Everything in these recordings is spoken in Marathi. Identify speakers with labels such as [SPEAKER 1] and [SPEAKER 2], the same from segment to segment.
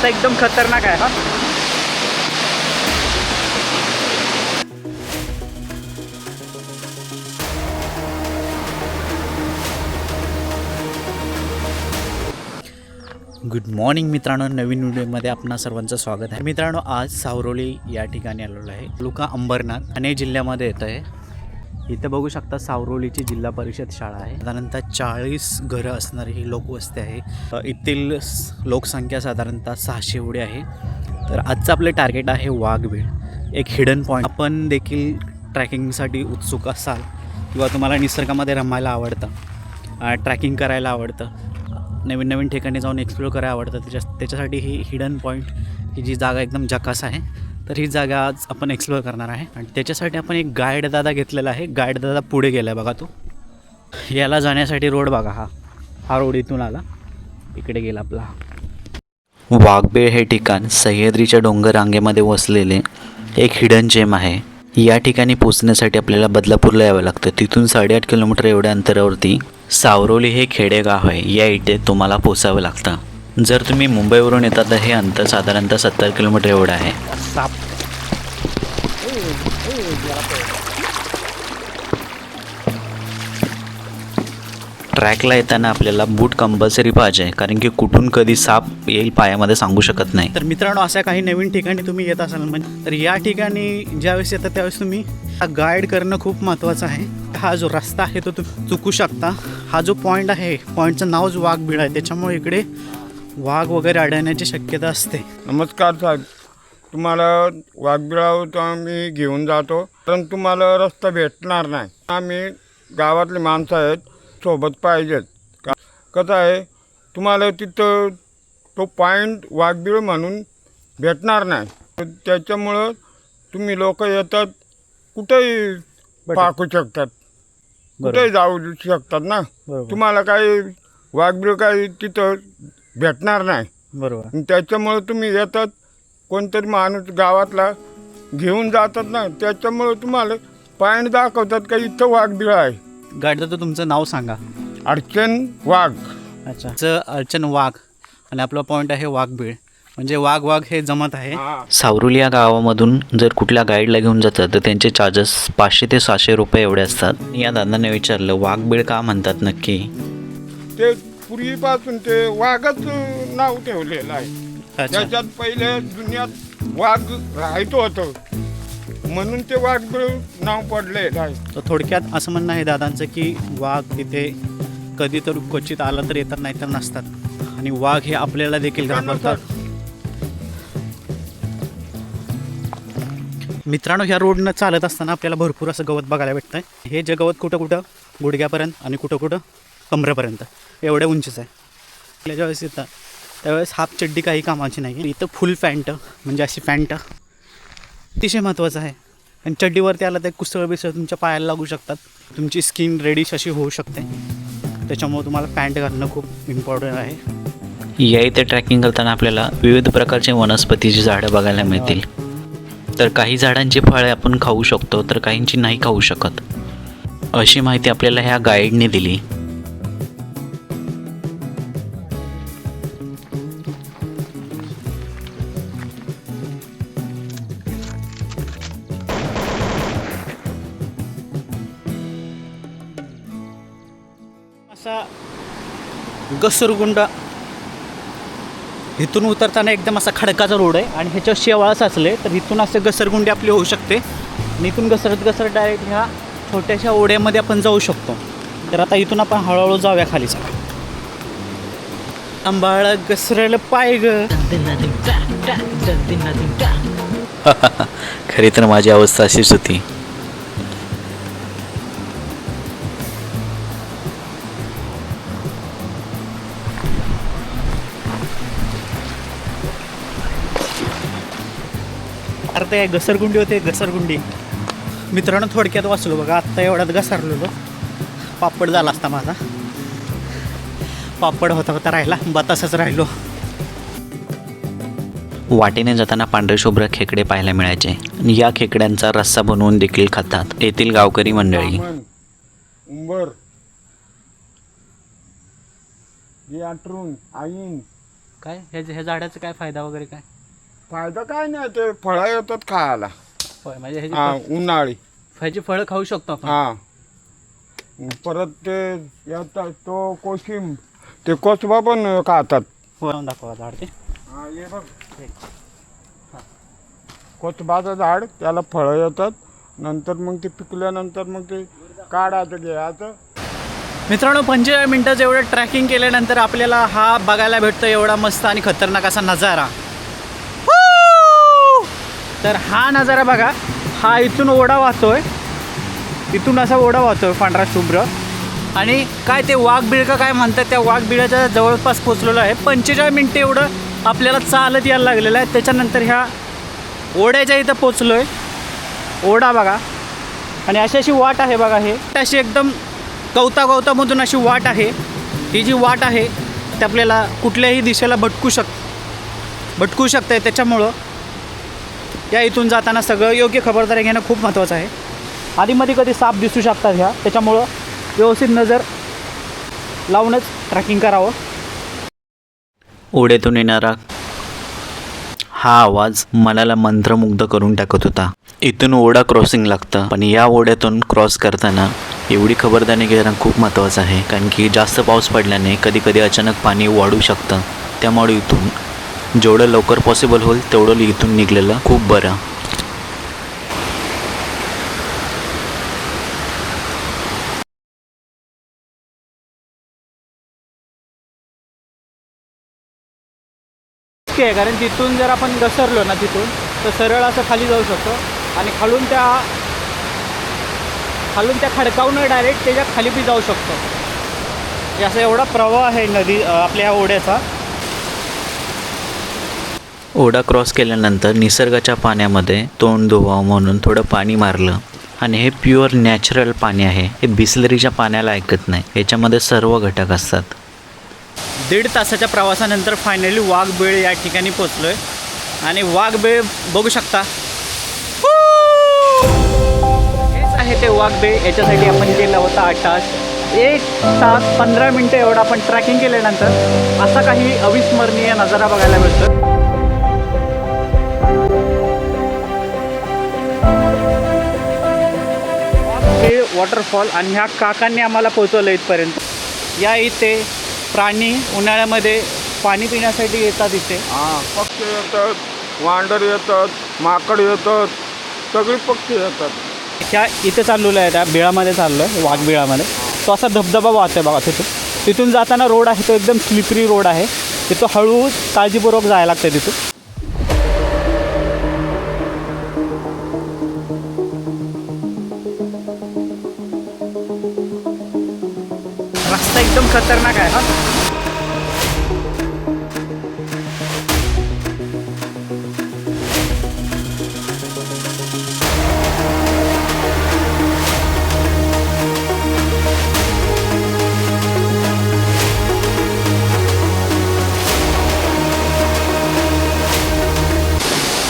[SPEAKER 1] रस्ता एकदम खतरनाक आहे हा. गुड मॉर्निंग मित्रांनो. नवीन व्हिडिओमध्ये आपणा सर्वांचं स्वागत आहे. मित्रांनो आज सावरोली या ठिकाणी आलेलो आहे. लुका अंबरनाथ ठाणे जिल्ह्यामध्ये येत आहे इथं बघू शकता सावरोलीची जिल्हा परिषद शाळा आहे. साधारणतः चाळीस घरं असणारी ही लोकवस्ती आहे. येथील लोकसंख्या साधारणतः सहाशे एवढी आहे. तर आजचं आपलं टार्गेट आहे वाघबीळ एक हिडन पॉईंट आपण देखील ट्रॅकिंगसाठी उत्सुक असाल किंवा तुम्हाला निसर्गामध्ये रमायला आवडतं ट्रॅकिंग करायला आवडतं नवीन नवीन ठिकाणी जाऊन एक्सप्लोर करायला आवडतं त्याच्या त्याच्यासाठी ही हिडन पॉईंट ही जी जागा एकदम जकास आहे. तर ही जागा आज आपण एक्सप्लोअर करणार आहे. आणि त्याच्यासाठी आपण एक गाईड दादा घेतलेला आहे. गाईड दादा पुढे गेला आहे बघा तो. याला जाण्यासाठी रोड बघा हा. हा रोड इथून आला. इकडे गेला आपला. वाघबेळ हे ठिकाण सह्याद्रीच्या डोंगर रांगेमध्ये वसलेले एक हिडन जेम आहे. या ठिकाणी पोचण्यासाठी आपल्याला बदलापूरला यावं लागतं. तिथून साडेआठ किलोमीटर एवढ्या अंतरावरती सावरोली हे खेडेगाव आहे. या इथे तुम्हाला पोचावं लागतं. जर तुम्ही मुंबईवरून येतात तर हे अंतर साधारणतः सत्तर किलोमीटर एवढं आहे. साप ट्रॅकला येताना आपल्याला बूट कंपल्सरी पाहिजे कारण की कुठून कधी साप येईल पायामध्ये सांगू शकत नाही. तर मित्रांनो अशा काही नवीन ठिकाणी तुम्ही येत असाल म्हणजे तर या ठिकाणी ज्यावेळेस येतात त्यावेळेस तुम्ही गाईड करणं खूप महत्त्वाचं आहे. हा जो रस्ता आहे तो तुम्ही चुकू शकता. हा जो पॉईंट आहे पॉईंटचं नावच वाघबीड आहे त्याच्यामुळे इकडे वाघ वगैरे अडण्याची शक्यता असते.
[SPEAKER 2] नमस्कार साहेब. तुम्हाला वाघबिळावर तो आम्ही घेऊन जातो पण तुम्हाला रस्ता भेटणार नाही. आम्ही गावातले माणसं आहेत सोबत पाहिजेत. का कसं आहे तुम्हाला तिथं तो पॉईंट वाघबिळ म्हणून भेटणार नाही. तर त्याच्यामुळं तुम्ही लोक येतात कुठेही पाकू शकतात. कुठेही जाऊ शकतात ना. तुम्हाला काही वाघबिळ काही तिथं भेटणार नाही.
[SPEAKER 1] बरोबर.
[SPEAKER 2] आणि त्याच्यामुळं तुम्ही येतात कोणतरी माणूस गावातला घेऊन जातात ना त्याच्यामुळं तुम्हाला पॉईंट दाखवतात का इथं वाघबिळ आहे.
[SPEAKER 1] गाईड तर तुमचं नाव सांगा.
[SPEAKER 2] अडचण वाघ.
[SPEAKER 1] अच्छा. चं अर्चन वाघ आणि आपला पॉईंट आहे वाघबीळ. म्हणजे वाघ वाघ हे जमत आहे.
[SPEAKER 3] सावरुली या गावामधून जर कुठल्या गाईडला घेऊन जातात तर त्यांचे चार्जेस पाचशे ते सहाशे रुपये एवढे असतात. या दादाने विचारलं वाघबीळ का म्हणतात नक्की?
[SPEAKER 2] ते पूर्वीपासून ते वाघच नाव ठेवलेलं आहे. त्याच्यात पहिले दुनियात वाघ राहायचं होतं. म्हणून ते वाघबिळ नाव पडले आहे.
[SPEAKER 1] तर थोडक्यात असं म्हणणं आहे दादांचं की वाघ तिथे कधी तर क्वचित आला तर येतात नाही तर नसतात. आणि वाघ हे आपल्याला देखील घाबरतात. मित्रांनो ह्या रोडनं चालत असताना आपल्याला भरपूर असं गवत बघायला भेटतं आहे हे जे गवत कुठं कुठं गुडघ्यापर्यंत आणि कुठं कुठं कमरेपर्यंत. एवढ्या उंचीच आहे. आपल्या ज्यावेळेस येतं त्यावेळेस हाफ चड्डी काही कामाची नाही. इथं फुल पॅन्ट म्हणजे अशी पॅन्ट अतिशय महत्त्वाचं आहे. आणि चड्डीवरती आला तर कुसळ बिसळ तुमच्या पायाला लागू शकतात. तुमची स्किन रेडिश अशी होऊ शकते. त्याच्यामुळे तुम्हाला पॅन्ट घालणं खूप इम्पॉर्टंट आहे.
[SPEAKER 3] या इथे ट्रॅकिंग करताना आपल्याला विविध प्रकारचे वनस्पतीची झाडं बघायला मिळतील. तर काही झाडांची फळे आपण खाऊ शकतो तर काहींची नाही खाऊ शकत. अशी माहिती आपल्याला ह्या गाईडने दिली.
[SPEAKER 1] असा घसरगुंडा. इथून उतरताना एकदम असा खडकाचा रोड आहे आणि ह्याच्यावर शेवाळ साचले तर इथून असं घसरगुंडी आपली होऊ शकते. आणि इथून घसरत घसरत डायरेक्ट ह्या छोट्याशा ओढ्यामध्ये आपण जाऊ शकतो. तर आता इथून आपण हळूहळू जाऊया खाली. चला आंबाळ घसरलं पाय ग.
[SPEAKER 3] खरी तर माझी अवस्था अशीच होती.
[SPEAKER 1] अरे ते घसरगुंडी होते घसरगुंडी. मित्रांनो थोडक्यात वाचलो बघा आत्ता एवढ्यात घसरलेलो. पापड झाला असता माझा. पापड होता होता राहिला बतासच राहिलो.
[SPEAKER 3] वाटेने जाताना पांढरे शुभ्र खेकडे पाहायला मिळायचे. आणि या खेकड्यांचा रस्सा बनवून देखील खातात. येथील गावकरी मंडळी.
[SPEAKER 1] काय? ह्या ह्या झाडाचा काय फायदा वगैरे काय?
[SPEAKER 2] फायदा काय नाही ते फळं येतात खायला.
[SPEAKER 1] होय म्हणजे ह्याची
[SPEAKER 2] हा उन्हाळी.
[SPEAKER 1] ह्याची फळं खाऊ शकतो आपण.
[SPEAKER 2] हा. परत ते येतात तो कोशिंब. ते कोसबा पण खातात.
[SPEAKER 1] लावून दाखवा झाड ते.
[SPEAKER 2] हा हे बघ. कोसबाचं झाड त्याला फळं येतात. नंतर मग ते पिकल्यानंतर मग ते काढायचं घ्यायचं.
[SPEAKER 1] मित्रांनो पंचेचाळीस मिनटाचं एवढं ट्रॅकिंग केल्यानंतर आपल्याला हा बघायला भेटतो एवढा मस्त आणि खतरनाक असा नजारा! तर हा नजारा बघा हा इथून ओढा वाहतोय. इथून असा ओढा वाहतोय पांढरा शुभ्र. आणि काय ते वाघबिळकं काय म्हणतात त्या वाघबिळाच्या जवळपास पोचलेलो आहे. पंचेचाळीस मिनटं एवढं आपल्याला चालत यायला लागलेलं आहे. त्याच्यानंतर ह्या ओढ्याच्या इथं पोचलो आहे ओढा बघा. आणि अशी अशी वाट आहे बघा हे. अशी एकदम गवता गवतामधून अशी वाट आहे. ही जी वाट आहे ती आपल्याला कुठल्याही दिशेला भटकू शक भटकू शकते त्याच्यामुळं. या इथून जाताना सगळं योग्य खबरदारी घेणं खूप महत्त्वाचं आहे. आधीमध्ये कधी साप दिसू शकतात ह्या त्याच्यामुळं व्यवस्थित नजर लावूनच ट्रॅकिंग करावं.
[SPEAKER 3] ओढ्यातून येणारा हा आवाज मनाला मंत्रमुग्ध करून टाकत होता. इथून ओढा क्रॉसिंग लागतं पण या ओढ्यातून क्रॉस करताना एवढी खबरदारी घेणं खूप महत्त्वाचं आहे. कारण की जास्त पाऊस पडल्याने कधी कधी अचानक पाणी वाढू शकतं. त्यामुळे इथून जेवढं लवकर पॉसिबल होईल तेवढं इथून निघलेलं खूप बरं.
[SPEAKER 1] आहे कारण तिथून जर आपण घसरलो ना तिथून तर सरळ असं खाली जाऊ शकतो. आणि खालून त्या खालून त्या खडकावून डायरेक्ट त्याच्याखाली बी जाऊ शकतो. असा एवढा प्रवाह आहे नदी आपल्या ह्या ओढ्याचा.
[SPEAKER 3] ओढा क्रॉस केल्यानंतर निसर्गाच्या पाण्यामध्ये तोंड धुवावं म्हणून थोडं पाणी मारलं. आणि हे प्युअर नॅचरल पाणी आहे. हे बिसलरीच्या पाण्याला ऐकत नाही. याच्यामध्ये सर्व घटक असतात.
[SPEAKER 1] दीड तासाच्या प्रवासानंतर फायनली वाघबेळ या ठिकाणी पोचलो आहे आणि वाघबेळ बघू शकता. हेच आहे ते वाघबेळ. याच्यासाठी आपण गेला होता आठ तास. एक तास पंधरा मिनटं एवढं आपण ट्रॅकिंग केल्यानंतर असा काही अविस्मरणीय नजारा बघायला मिळतो वाघबेळ वॉटरफॉल आणि ह्या काकांनी आम्हाला पोचवलं इथपर्यंत. या इथे प्राणी उन्हाळ्यामध्ये पाणी पिण्यासाठी येतात इथे.
[SPEAKER 2] हा पक्षी येतात वांडर येतात माकड येतात सगळे पक्षी येतात.
[SPEAKER 1] ह्या इथे चाललेलो आहे त्या बिळामध्ये चाललो आहे वाघबिळामध्ये तो असा धबधबा वाहतोय बघा तिथून. तिथून जाताना रोड आहे तो एकदम स्लिपरी रोड आहे. तिथं हळू काळजीपूर्वक जायला लागतं तिथून. रस्ता एकदम खतरनाक आहे हा.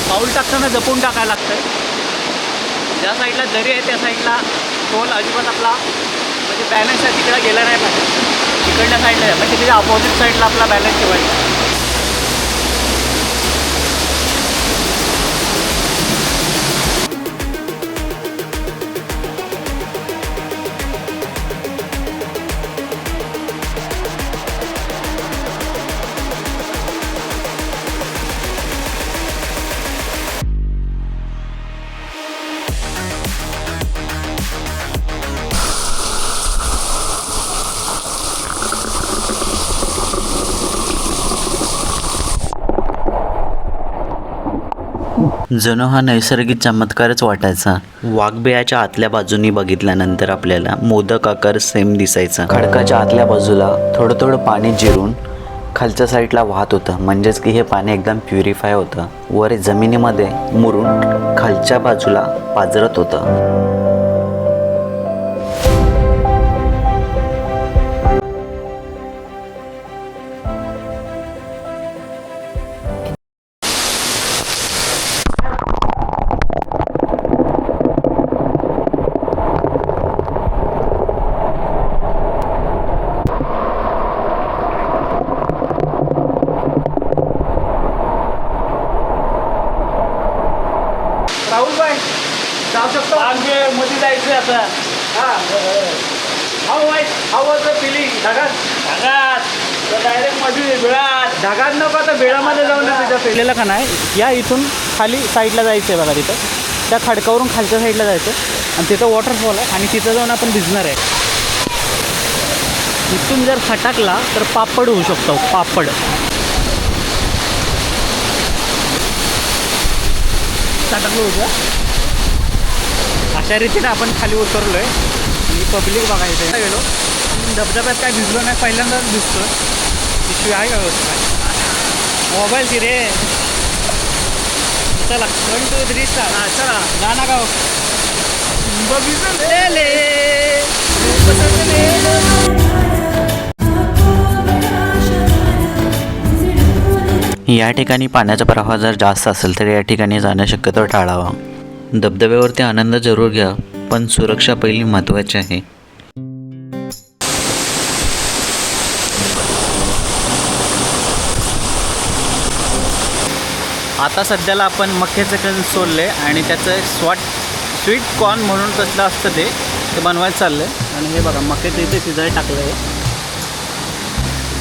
[SPEAKER 1] पाऊल टाकताना जपून टाकायला लागतं ज्या साईडला दरी आहे त्या साईडला टोल अजिबात आपला बॅलन्स आहे तिकडे गेला नाही पाहिजे. तिकडल्या साईडला म्हणजे तिच्या अपोजिट साईडला आपला बॅलन्स ठेवायचा.
[SPEAKER 3] जणू हा नैसर्गिक चमत्कारच वाटायचा. वाघबिळाच्या आतल्या बाजूनी बघितल्यानंतर आपल्याला मोदक आकार सेम दिसायचा. खडकाच्या आतल्या बाजूला थोडं थोडं पाणी जिरून खालच्या साईडला वाहत होतं. म्हणजेच की हे पाणी एकदम प्युरिफाय होतं. वर जमिनीमध्ये मुरून खालच्या बाजूला पाजरत होतं.
[SPEAKER 1] ढगात नको आता बेळामध्ये जाऊन तुझ्या पेलेलं का नाही या इथून खाली साईडला जायचं आहे बघा तिथं. त्या खडकावरून खालच्या साईडला जायचं आणि तिथं वॉटरफॉल आहे आणि तिथं जाऊन आपण भिजणार आहे. इथून जर खटाकला तर पापड होऊ शकतो. पापड. खटाकलं होतं. अशा रीतीने आपण खाली उतरलो आहे आणि पब्लिक बघायचं आहे गेलो धबधब्यात काय भिजलो नाही पहिल्यांदाच दिसतो पिशवी आहे का मोबाईल ती रे? चला वन टू थ्री स्टार हां चला. गाणं गाव बघितलं ले ले.
[SPEAKER 3] या ठिकाणी पाण्याचा प्रवाह जर जास्त असेल तर या ठिकाणी जाणं शक्यतो टाळावा. धबधब्यावरती आनंद जरूर घ्या पण सुरक्षा पहिली महत्त्वाची आहे.
[SPEAKER 1] आता सध्याला आपण मक्याचं कण सोडले आणि त्याचं स्वॉट स्वीट कॉर्न म्हणून कसलं असतं ते. ते बनवायला चाललं आहे आणि हे बघा मक्याचं इथे शिजायला टाकलं आहे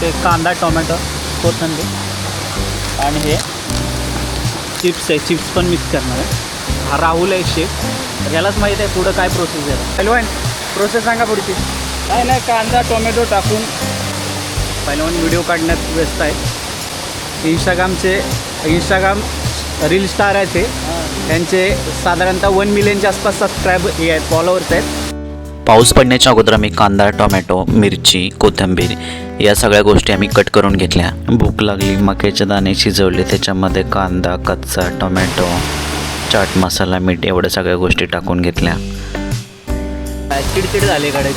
[SPEAKER 1] ते कांदा टोमॅटो कोथंबीर आणि हे चिप्स आहे. चिप्स पण मिक्स करणार आहे. हा राहुल आहे शेफ. यालाच माहीत आहे पुढं काय प्रोसेस आहे. पहिलवान प्रोसेस सांगा पुढची. काय नाही कांदा टोमॅटो टाकून. पहिलवान व्हिडिओ काढण्यात व्यस्त आहे. इंस्टाग्रामचे इंस्टाग्राम रील स्टार आहेत ते. त्यांचे साधारणतः वन मिलियनच्या आसपास सबस्क्राईब हे आहेत फॉलोअर्स आहेत.
[SPEAKER 3] पाऊस पडण्याच्या अगोदर आम्ही कांदा टोमॅटो मिरची कोथिंबीर या सगळ्या गोष्टी आम्ही कट करून घेतल्या. भूक लागली मक्याचे दाणे शिजवले त्याच्यामध्ये कांदा कच्चा टोमॅटो चाट मसाला मीठ एवढ्या सगळ्या गोष्टी टाकून घेतल्या.
[SPEAKER 1] चिडचिड झाली कडे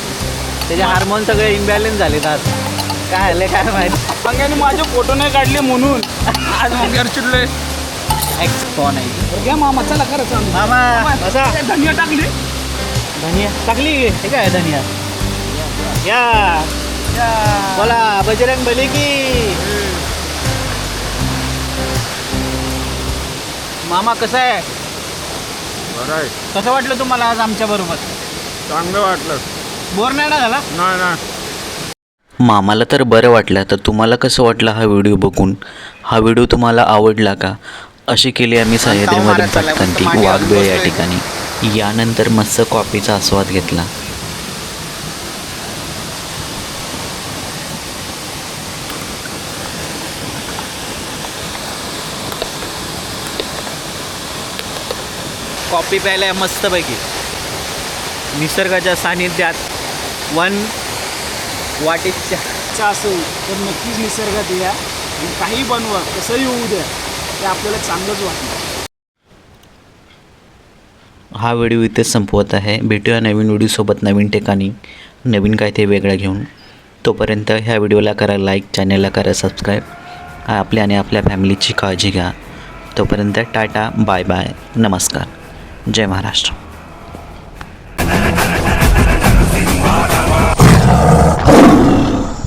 [SPEAKER 1] त्याचे हार्मोन सगळे इम्बॅलन्स झालेत आज. काय आले काय माहिती?
[SPEAKER 4] अंगाने माझे फोटो नाही काढले म्हणून. आज मग चिडले.
[SPEAKER 1] फोन आहे?
[SPEAKER 4] घ्या मामा चला खरं चालू.
[SPEAKER 1] मामा बसा.
[SPEAKER 4] धनिया टाकली.
[SPEAKER 1] धनिया? टाकली. हे काय धनिया? या. बोला बजरंग बली की. मामा कसं आहे?
[SPEAKER 2] बरं आहे.
[SPEAKER 1] कसं वाटलं तुम्हाला आज आमच्या बरोबर?
[SPEAKER 2] चांगलं वाटलं.
[SPEAKER 1] बोर नाही ना झाला?
[SPEAKER 2] नाही नाही.
[SPEAKER 3] मामाला तर बरं वाटलं. तर तुम्हाला कसं वाटलं हा व्हिडिओ बघून? हा व्हिडिओ तुम्हाला आवडला का? अशी केली आम्ही सह्याद्रीमधून पटकंती वाघबेळ या ठिकाणी. यानंतर मस्त कॉफीचा आस्वाद घेतला.
[SPEAKER 1] कॉफी प्यायला मस्तपैकी. निसर्गाच्या सानिध्यात वन वाटीच्या.
[SPEAKER 4] इच्छा असेल तर नक्कीच निसर्गात या. आणि काही बनवा कसंही होऊ द्या ते आपल्याला चांगलंच वाटतं.
[SPEAKER 3] हा व्हिडिओ इथेच संपवत आहे. भेटूया नवीन व्हिडिओसोबत नवीन ठिकाणी. नवीन काय ते वेगळं घेऊन. तोपर्यंत ह्या व्हिडिओला करा लाईक चॅनलला करा सबस्क्राईब आपल्या आणि आपल्या फॅमिलीची काळजी घ्या. तोपर्यंत टाटा बाय बाय नमस्कार. जय महाराष्ट्र.